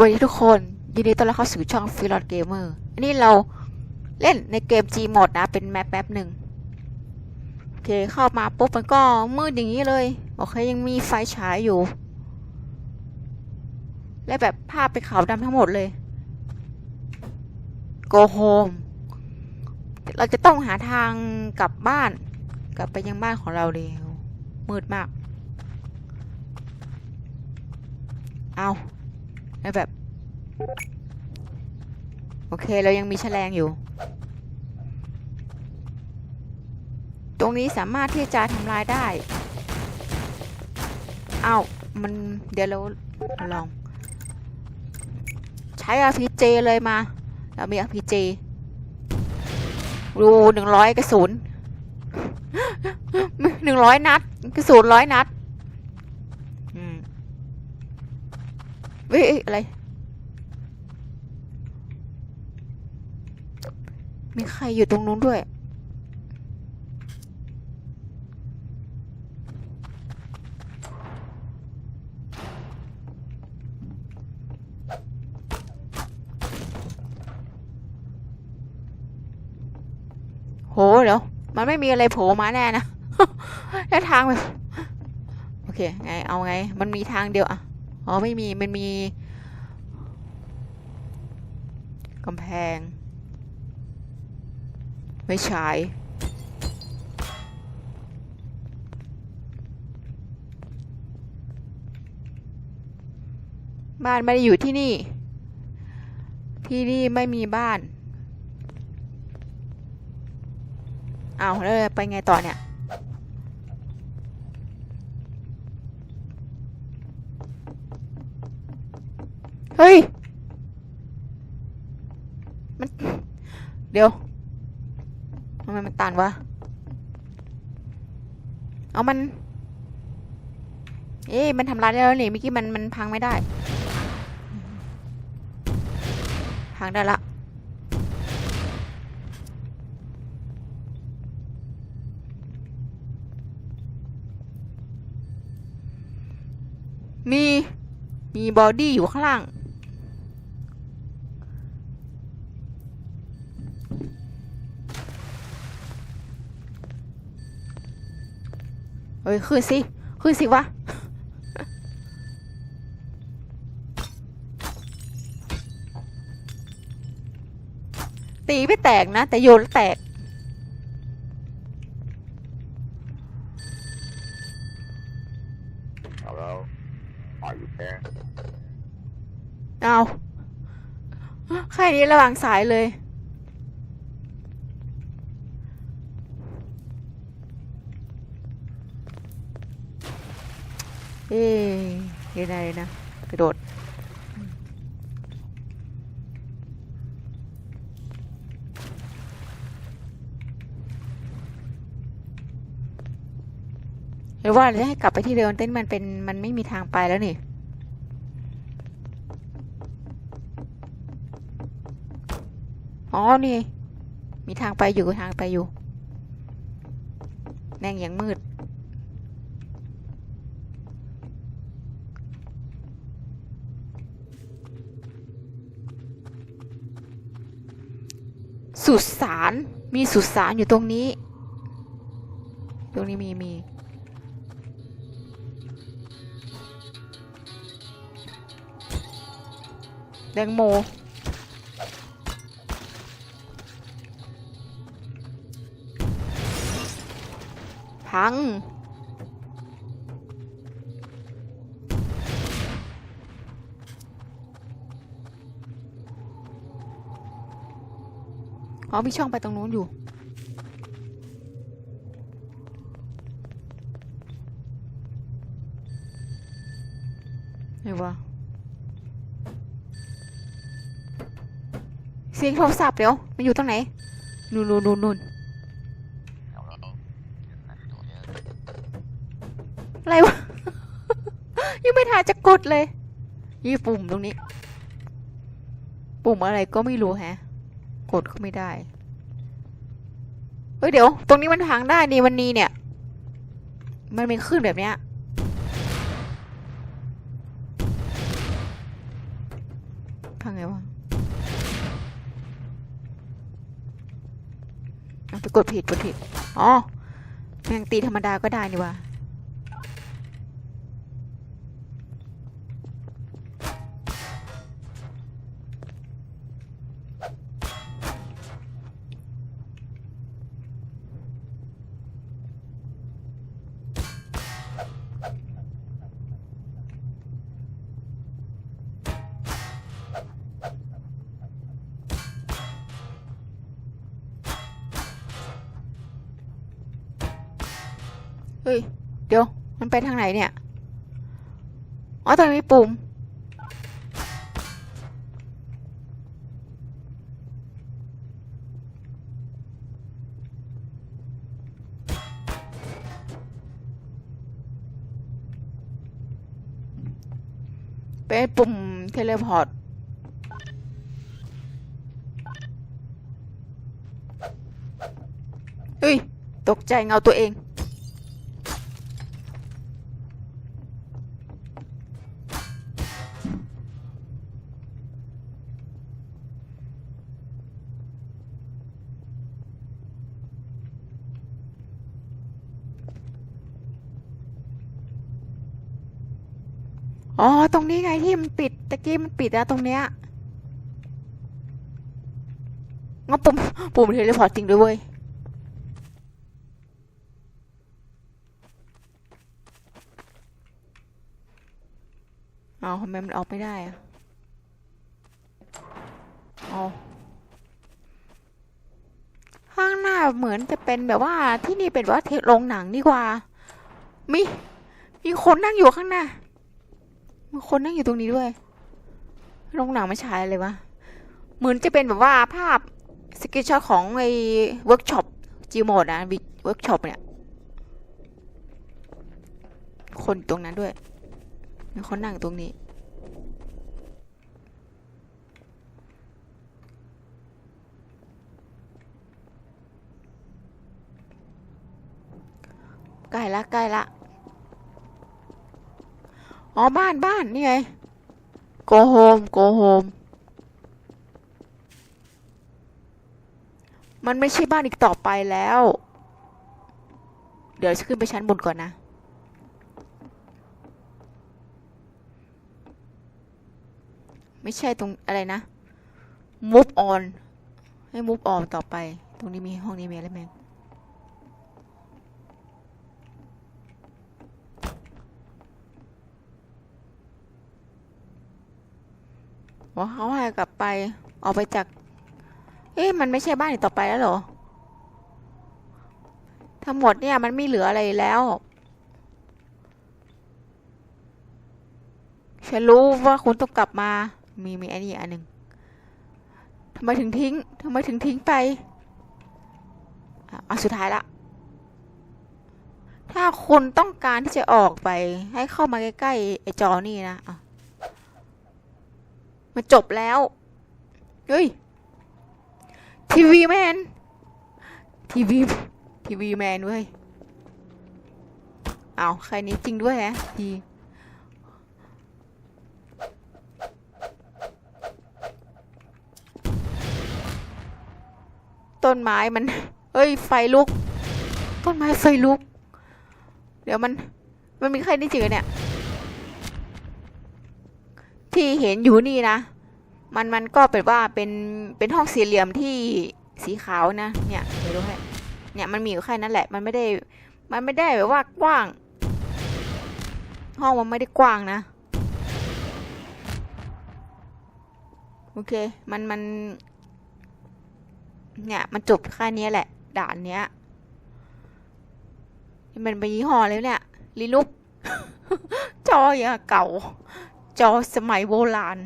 วัสดีทุกคน ยินดีต้อนรับเข้าสู่ช่องฟิลอดเกมเมอร์อันนี้เราเล่นในเกม G โหมดนะ เป็นแมปแป๊บหนึ่งโอเคเข้ามาปุ๊บมันก็มืดอย่างนี้เลย โอเค ยังมีไฟฉายอยู่ และแบบภาพเป็นขาวดำทั้งหมดเลย go home เราจะต้องหาทางกลับบ้าน กลับไปยังบ้านของเราเร็วมืดมาก เอา แล้วแบบ โอเคเรายังมีแฉลงอยู่ ตรงนี้สามารถที่จะทำลายได้เอามันเดี๋ยวเราลอง ใช้ RPG เลยมา เรามี RPG ดูหนึ่งร้อยกระสุนหนึ่งร้อยนัด กระสุนร้อยนัด อืม เฮ้ยเอ้ยอะไร มีใครอยู่ตรงนู้นด้วย โหเดี๋ยว มันไม่มีอะไรโผล่มาแน่นะ แล้วทางแบบ โอเค ไง เอาไง มันมีทางเดียวอะ อ๋อไม่มี มันมีกำแพง ไม่ใช่บ้านไม่ได้อยู่ที่นี่ ที่นี่ไม่มีบ้าน เอาวแล้วไปไงต่อเนี่ย เฮ้ย มัน เดี๋ยวทำไมมันตันวะ เอามัน เอ๊ะมันทำลายได้แล้วนี่เมื่อกี้มันมันพังไม่ได้ พังได้ละมี มีบอดี้อยู่ข้างล่าง เฮ้ยขึ้นสิขึ้นสิวะตีไม่แตกนะ แต่โยนแล้วแตก Hello? Are you there? เอาแค่นี้ระหว่างสายเลย เอ๊ยวนะเดี๋ยวนะกระโดดหรือว่าจะให้กลับไปที่เดิมเต้นมันเป็นมันไม่มีทางไปแล้วนี่อ๋อนี่ มีทางไปอยู่ทางไปอยู่แม่งยังมืด สุสานมีสุสานอยู่ตรงนี้ ตรงนี้มีมีแตงโม พัง อ๋อมีช่องไปตรงนู้นอยู่ ไหนวะเสียงโทรศัพท์เดี๋ยว มันอยู่ตรงไหน นู่นนู่นนู่นนู่นอะไรวะ ยังไม่ทันจะกดเลย ยี่ปุ่มตรงนี้ ปุ่มอะไรก็ไม่รู้แฮะ กดเขาไม่ได้เฮ้ยเดี๋ยว ตรงนี้มันพังได้นี่มันนี้เนี่ย มันเป็นขึ้นแบบเนี้ย พังไงวะไปกดผิดกดผิด อ๋อแมงตีธรรมดาก็ได้นี่วะ เฮ้ย เดี๋ยว มันไปทางไหนเนี่ย อ๋อตรงนี้มีปุ่ม เป็นปุ่มเทเลพอร์ตเฮ้ย ตกใจเงาตัวเอง อ๋อ ตรงนี้ไงที่มันปิดตะกี้มันปิดอะตรงเนี้ยงั้นปุ่มปุ่มเทเลพอร์ตจริงด้วยเว้ยเอาทำไมมันออกไม่ได้อะเอาข้างหน้าเหมือนจะเป็นแบบว่าที่นี่เป็นว่าเทโรงหนังดีกว่า มี มีคนนั่งอยู่ข้างหน้า มีคนนั่งอยู่ตรงนี้ด้วยโรงหนังไม่ใช่เลยวะ เหมือนจะเป็นแบบว่าภาพสกิช็อตของไอ้เวิร์กช็อปจีโมดนะเวิร์กช็อปเนี่ย คนตรงนั้นด้วยมีคนนั่งตรงนี้ ใกล้ละใกล้ละ อ๋อบ้านบ้านนี่ไง go home go home มันไม่ใช่บ้านอีกต่อไปแล้ว เดี๋ยวฉันขึ้นไปชั้นบนก่อนนะ ไม่ใช่ตรงอะไรนะ move on ให้ move on ต่อไป ตรงนี้มีห้องนี้มีอะไรไหม เขาให้กลับไป ออกไปจาก เอ๊ะมันไม่ใช่บ้านอีกต่อไปแล้วเหรอ ทั้งหมดเนี่ยมันไม่เหลืออะไรแล้วฉันรู้ว่าคุณต้องกลับมา มีมีอันนี้อันหนึ่งทำไมถึงทิ้งทำไมถึงทิ้งไปอะเอาสุดท้ายละ ถ้าคุณต้องการที่จะออกไป ให้เข้ามาใกล้ๆไอ้จอนี่นะอะ มันจบแล้ว เฮ้ย ทีวีแมน ทีวี ทีวีแมนเว้ย เอาใครนี้จริงด้วยฮะทีต้นไม้มัน เอ้ย ไฟลุก ต้นไม้ไฟลุก เดี๋ยวมัน มันมีใครนี่จริงเหรอเนี่ย ที่เห็นอยู่นี่นะ มันมันก็เป็นว่าเป็นเป็นห้องสี่เหลี่ยมที่สีขาวนะ เนี่ยเดี๋ยวดูให้เนี่ยมันมีอยู่แค่นั้นแหละ มันไม่ได้ มันไม่ได้แบบว่ากว้าง ห้องมันไม่ได้กว้างนะ โอเค มันมัน เนี่ย มันจบแค่นี้แหละ ด่านเนี้ยมันเป็นยี่ห้อเลยเนี่ยลีนุกจออย่างเก่า จอสมัยโบราณ